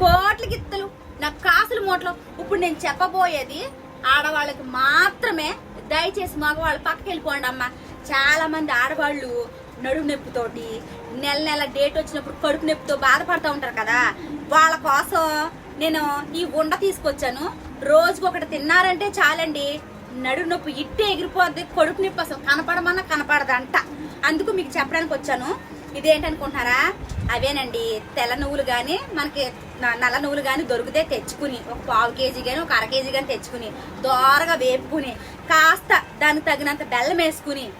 కోట్ల గిత్తలు నా కాసుల మూటలు. ఇప్పుడు నేను చెప్పబోయేది ఆడవాళ్ళకి మాత్రమే. దయచేసి మగవాళ్ళు పక్కకి వెళ్ళిపోండి అమ్మ. చాలా మంది ఆడవాళ్ళు నడుము నొప్పితోటి నెల నెల డేట్ వచ్చినప్పుడు కడుపు నొప్పితో బాధపడుతూ ఉంటారు కదా. వాళ్ళ కోసం నేను ఈ ఉండ తీసుకొచ్చాను. రోజుకి ఒకటి తిన్నారంటే చాలండి. నడుము నొప్పి ఇట్టే ఎగిరిపోద్ది. కడుపు నొప్పి అసలు కనపడమన్నా కనపడదంట. అందుకు మీకు చెప్పడానికి వచ్చాను. ఇదేంటనుకుంటున్నారా? అవేనండి తెల్ల నువ్వులు కానీ మనకి న- నల్ల నువ్వులు కానీ దొరికితే తెచ్చుకుని ఒక పావు కేజీ కానీ ఒక అర కేజీ కానీ తెచ్చుకుని దోరగా వేపుకుని కాస్త దానికి తగినంత బెల్లం వేసుకుని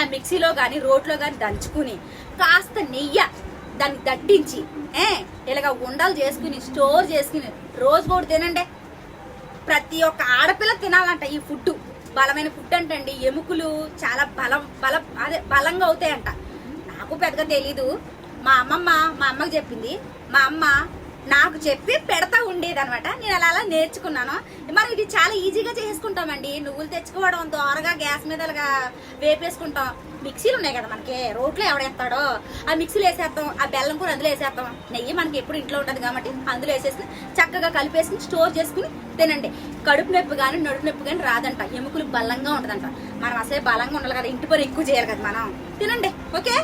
ఆ మిక్సీలో కానీ రోట్లో కానీ దంచుకుని కాస్త నెయ్యి దాన్ని దట్టించి ఏ? ఇలాగ ఉండలు చేసుకుని స్టోర్ చేసుకుని రోజు కూడా తినండి. ప్రతి ఒక్క ఆడపిల్ల తినాలంట ఈ ఫుడ్ బలమైన ఫుడ్ అంటండి. ఎముకలు చాలా బలం బల అదే బలంగా అవుతాయంట. నాకు పెద్దగా తెలీదు. మా అమ్మమ్మ మా అమ్మకి చెప్పింది మా అమ్మ నాకు చెప్పి పెడతా ఉండేదనమాట నేను అలా అలా నేర్చుకున్నాను. మరి ఇది చాలా ఈజీగా చేసుకుంటామండి. నువ్వులు తెచ్చుకోవడం దోరగా గ్యాస్ మీద అలాగా వేపేసుకుంటాం. మిక్సీలు ఉన్నాయి కదా మనకి రోట్లో ఎవడేస్తాడో ఆ మిక్సీలు వేసేస్తాం ఆ బెల్లం కూడా అందులో వేసేస్తాం నెయ్యి మనకి ఎప్పుడు ఇంట్లో ఉంటుంది కాబట్టి అందులో వేసేసి చక్కగా కలిపేసుకుని స్టోర్ చేసుకుని తినండి. కడుపు నొప్పి కానీ నడుపు నొప్పి కానీ రాదంట. ఎముకలు బలంగా ఉంటుందంట. మనం అసలే బలంగా ఉండాలి కదా ఇంటి పని ఎక్కువ చేయాలి కదా మనం. తినండి ఓకే?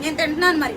నేను తింటున్నాను మరి.